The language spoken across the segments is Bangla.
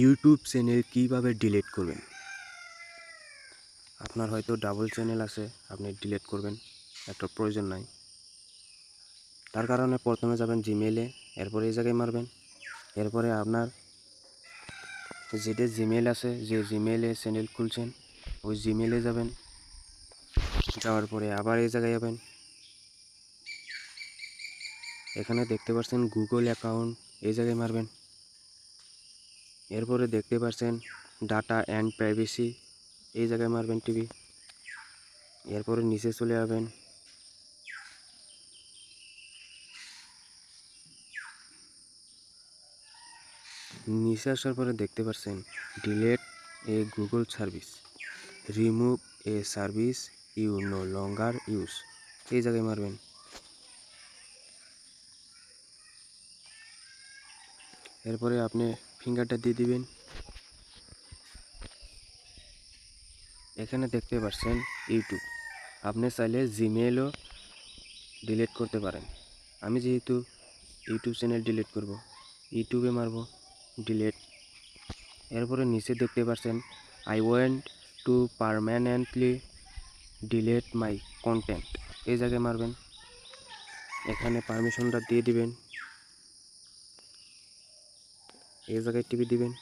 ইউটিউব চ্যানেল কীভাবে ডিলিট করবেন? আপনার হয়তো ডাবল চ্যানেল আছে, আপনি ডিলিট করবেন, একটা প্রয়োজন নাই। তার কারণে প্রথমে যাবেন জিমেলে এরপরে এই জায়গায় মারবেন। এরপরে আপনার যেটা জিমেল আছে, যে জিমেলে চ্যানেল খুলছেন, ওই জিমেলে যাবেন। যাওয়ার পরে আবার এই জায়গায় যাবেন। এখানে দেখতে পাচ্ছেন গুগল অ্যাকাউন্ট এই জায়গায় মারবেন। এরপরে দেখতে পাচ্ছেন ডাটা অ্যান্ড প্রাইভেসি এই জায়গায় মারবেন টিভি এরপরে নিচে চলে যাবেন। নিচে আসার পরে দেখতে পাচ্ছেন delete a Google service remove a service you no longer use এই জায়গায় মারবেন। এরপরে আপনি ফিঙ্গারটা দিয়ে দিবেন। এখানে দেখতে পাচ্ছেন ইউটিউব। আপনি চাইলে জিমেলও ডিলিট করতে পারেন। আমি যেহেতু ইউটিউব চ্যানেল ডিলিট করব, ইউটিউবে মারব ডিলিট এরপরে নিচে দেখতে পাচ্ছেন I want to permanently delete my content এই জায়গায় মারবেন। এখানে পারমিশনটা দিয়ে দিবেন। এই জায়গায় টিপে দিবেন,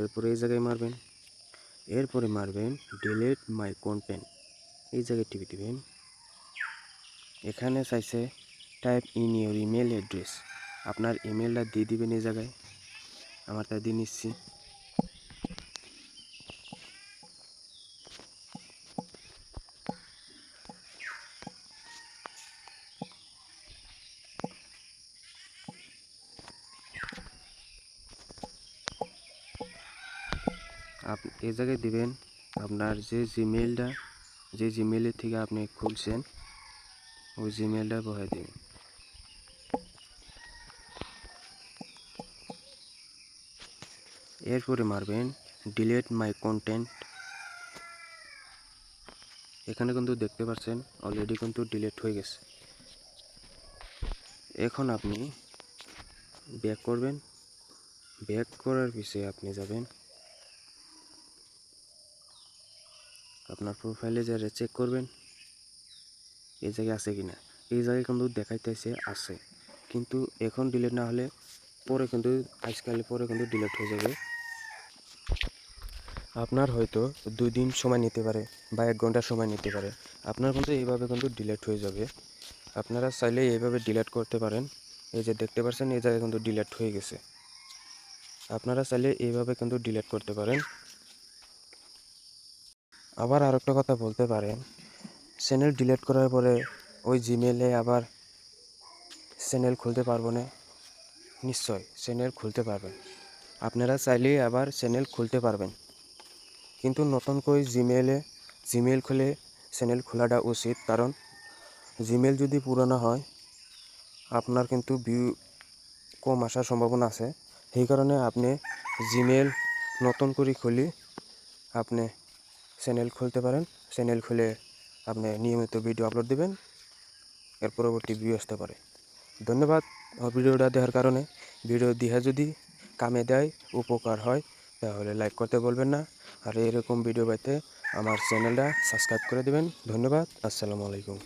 এরপরে এই জায়গায় মারবেন, এরপরে মারবেন ডিলেট মাই কন্টেন্ট এই জায়গায় টিপে দিবেন। এখানে চাইছে type in your email address আপনার ইমেলটা দিয়ে দিবেন এই জায়গায়। আমার তাই দিয়ে নিচ্ছি। আপ এই জায়গায় দিবেন আপনার যে জিমেলটা যে জিমেলের থেকে আপনি খুলছেন, ওই জিমেলটা বহাই দেবেন। এরপরে মারবেন ডিলেট মাই কন্টেন্ট এখানে কিন্তু দেখতে পাচ্ছেন অলরেডি কিন্তু ডিলেট হয়ে গেছে। এখন আপনি ব্যাক করবেন। ব্যাক করার পিছিয়ে আপনি যাবেন। আপনার প্রোফাইলে যারা চেক করবেন, এই জায়গায় আছে কিনা? এই জায়গায় কিন্তু দেখাইতেছে আছে। কিন্তু এখন ডিলিট না হলে পরে কিন্তু, আজকাল পরে কিন্তু ডিলিট হয়ে যাবে। আপনার হয়তো দুই দিন সময় নিতে পারে বা এক ঘণ্টা সময় নিতে পারে। আপনার কিন্তু এইভাবে কিন্তু ডিলিট হয়ে যাবে। আপনারা চাইলে এইভাবে ডিলিট করতে পারেন। এই যে দেখতে পাচ্ছেন, এই জায়গায় কিন্তু ডিলিট হয়ে গেছে। আপনারা চাইলে এইভাবে কিন্তু ডিলিট করতে পারেন। আবার আর একটা কথা বলতে পারেন। চ্যানেল ডিলিট করার পরে ওই জিমেলে আবার চ্যানেল খুলতে পারব না। নিশ্চয় চ্যানেল খুলতে পারবেন। আপনারা চাইলেই আবার চ্যানেল খুলতে পারবেন। কিন্তু নতুন করে জিমেলে জিমেল খুলে চ্যানেল খোলাটা উচিত। কারণ জিমেল যদি পুরনো হয়, আপনার কিন্তু ভিউ কম আসার সম্ভাবনা আছে। সেই কারণে আপনি জিমেল নতুন করে খুলি আপনি চ্যানেল খুলতে পারেন। চ্যানেল খুলে আপনি নিয়মিত ভিডিও আপলোড দেবেন। এর পরবর্তী ভিউ আসতে পারে। ধন্যবাদ। ভিডিওটা দেওয়ার কারণে। ভিডিও দিহা যদি কামে দেয়, উপকার হয়, তাহলে লাইক করতে বলবেন না। আর এরকম ভিডিও পাইতে আমার চ্যানেলটা সাবস্ক্রাইব করে দেবেন। ধন্যবাদ। আসসালামু আলাইকুম।